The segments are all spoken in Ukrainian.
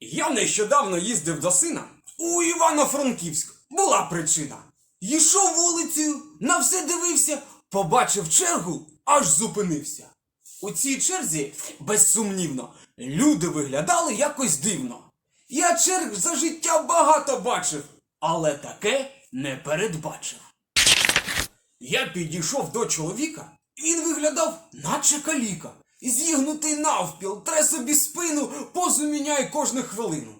Я нещодавно їздив до сина у Івано-Франківськ. Була причина. Йшов вулицею, на все дивився, побачив чергу, аж зупинився. У цій черзі, безсумнівно, люди виглядали якось дивно. Я черг за життя багато бачив, але таке не передбачив. Я підійшов до чоловіка, він виглядав, наче каліка. Зігнутий навпіл, тре собі спину, позу міняє кожну хвилину.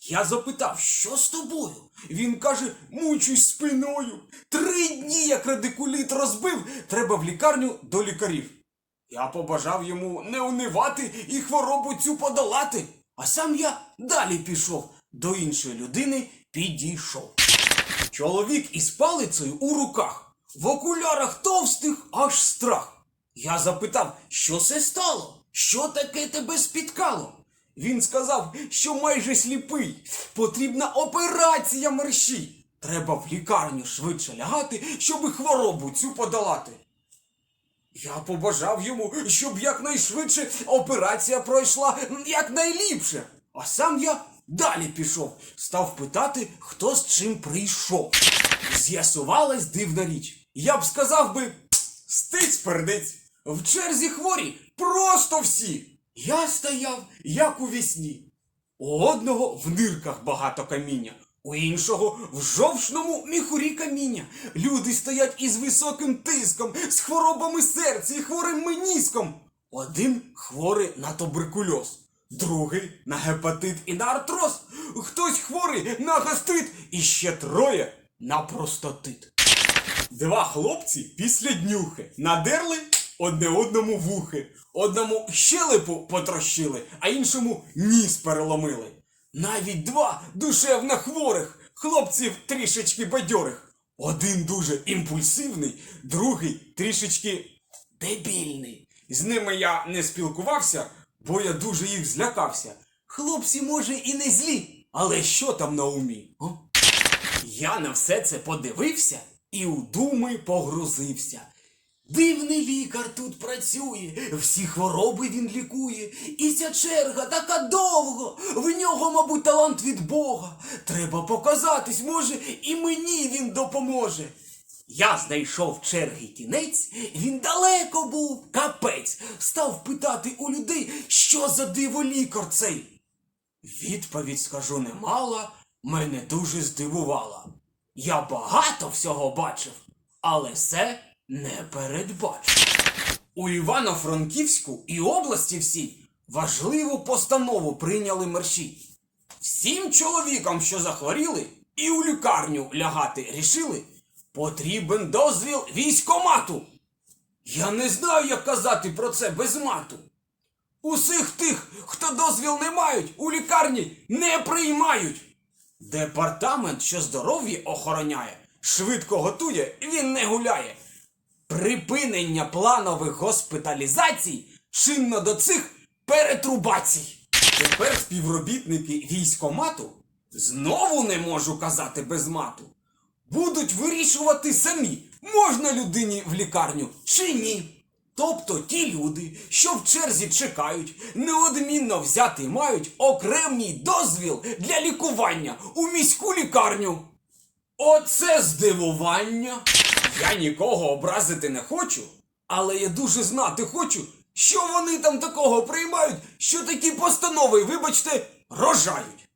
Я запитав, що з тобою? Він каже, мучусь спиною. Три дні як радикуліт розбив, треба в лікарню до лікарів. Я побажав йому не унивати і хворобу цю подолати. А сам я далі пішов, до іншої людини підійшов. Чоловік із палицею у руках, в окулярах товстих аж страх. Я запитав, що це стало? Що таке тебе спіткало? Він сказав, що майже сліпий. Потрібна операція мерщій. Треба в лікарню швидше лягати, щоби хворобу цю подолати. Я побажав йому, щоб якнайшвидше операція пройшла якнайліпше. А сам я далі пішов, став питати, хто з чим прийшов. З'ясувалась дивна річ. Я б сказав би, стиць пердиць. В черзі хворі просто всі. Я стояв, як у вісні. У одного в нирках багато каміння, у іншого в жовчному міхурі каміння. Люди стоять із високим тиском, з хворобами серця і хворим меніском. Один хворий на туберкульоз, другий на гепатит і на артроз, хтось хворий на гастрит і ще троє на простатит. Два хлопці після днюхи надерли одне одному вухи, одному щелепу потрощили, а іншому ніс переломили. Навіть два душевно хворих хлопців трішечки бадьорих. Один дуже імпульсивний, другий трішечки дебільний. З ними я не спілкувався, бо я дуже їх злякався. Хлопці, може, і не злі, але що там на умі? О? Я на все це подивився і у думи погрузився. Дивний лікар тут працює, всі хвороби він лікує, і ця черга така довго, в нього, мабуть, талант від Бога. Треба показатись, може, і мені він допоможе. Я знайшов черги кінець, він далеко був, капець, став питати у людей, що за диво лікар цей. Відповідь скажу немало, мене дуже здивувала. Я багато всього бачив, але все не передбачив. У Івано-Франківську і області всій важливу постанову прийняли мерші. Всім чоловікам, що захворіли і у лікарню лягати рішили, потрібен дозвіл військомату. Я не знаю, як казати про це без мату. Усіх тих, хто дозвіл не мають, у лікарні не приймають. Департамент, що здоров'я охороняє, швидко готує, він не гуляє. Припинення планових госпіталізацій чинно до цих перетрубацій. Тепер співробітники військомату знову не можу казати без мату. Будуть вирішувати самі, можна людині в лікарню чи ні. Тобто ті люди, що в черзі чекають, неодмінно взяти мають окремий дозвіл для лікування у міську лікарню. Оце здивування. Я нікого образити не хочу, але я дуже знати хочу, що вони там такого приймають, що такі постанови, вибачте, рожають.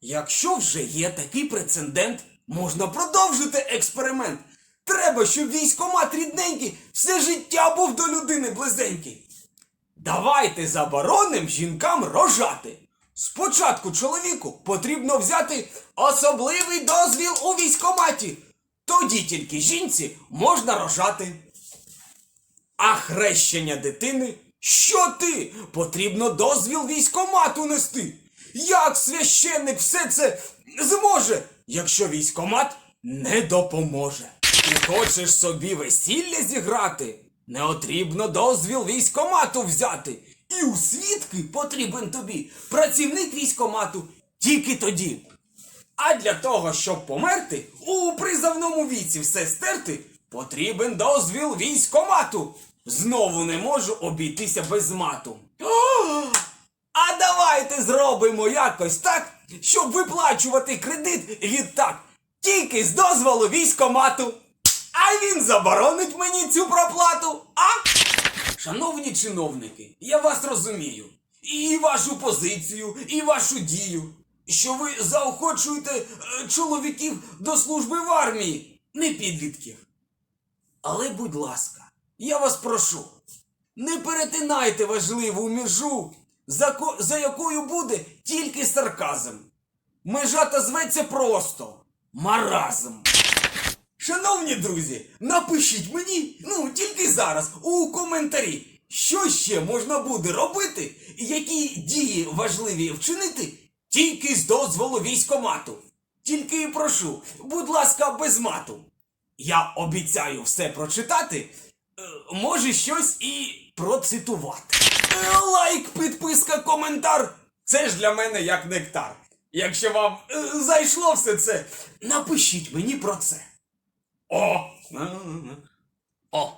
Якщо вже є такий прецедент, можна продовжити експеримент. Треба, щоб військомат рідненький все життя був до людини близенький. Давайте забороним жінкам рожати. Спочатку чоловіку потрібно взяти особливий дозвіл у військоматі. Тоді тільки жінці можна рожати. А хрещення дитини? Що ти? Потрібно дозвіл військомату нести. Як священник все це зможе, якщо військомат не допоможе? Ти хочеш собі весілля зіграти? Не потрібно дозвіл військомату взяти. І у свідки потрібен тобі працівник військомату тільки тоді. А для того, щоб померти, у призовному віці все стерти, потрібен дозвіл військомату. Знову не можу обійтися без мату. А давайте зробимо якось так, щоб виплачувати кредит відтак, тільки з дозволу військомату. А він заборонить мені цю проплату, а? Шановні чиновники, я вас розумію. І вашу позицію, і вашу дію. Що ви заохочуєте е, чоловіків до служби в армії, не підлітків. Але, будь ласка, я вас прошу, не перетинайте важливу межу, за, за якою буде тільки сарказм. Межа та зветься просто маразм. Шановні друзі, напишіть мені, ну тільки зараз, у коментарі, що ще можна буде робити, які дії важливі вчинити тільки з дозволу військомату. Тільки і прошу, будь ласка, без мату. Я обіцяю все прочитати, е, може щось і процитувати. Е, Лайк, підписка, коментар. Це ж для мене як нектар. Якщо вам е, зайшло все це, напишіть мені про це. О! О!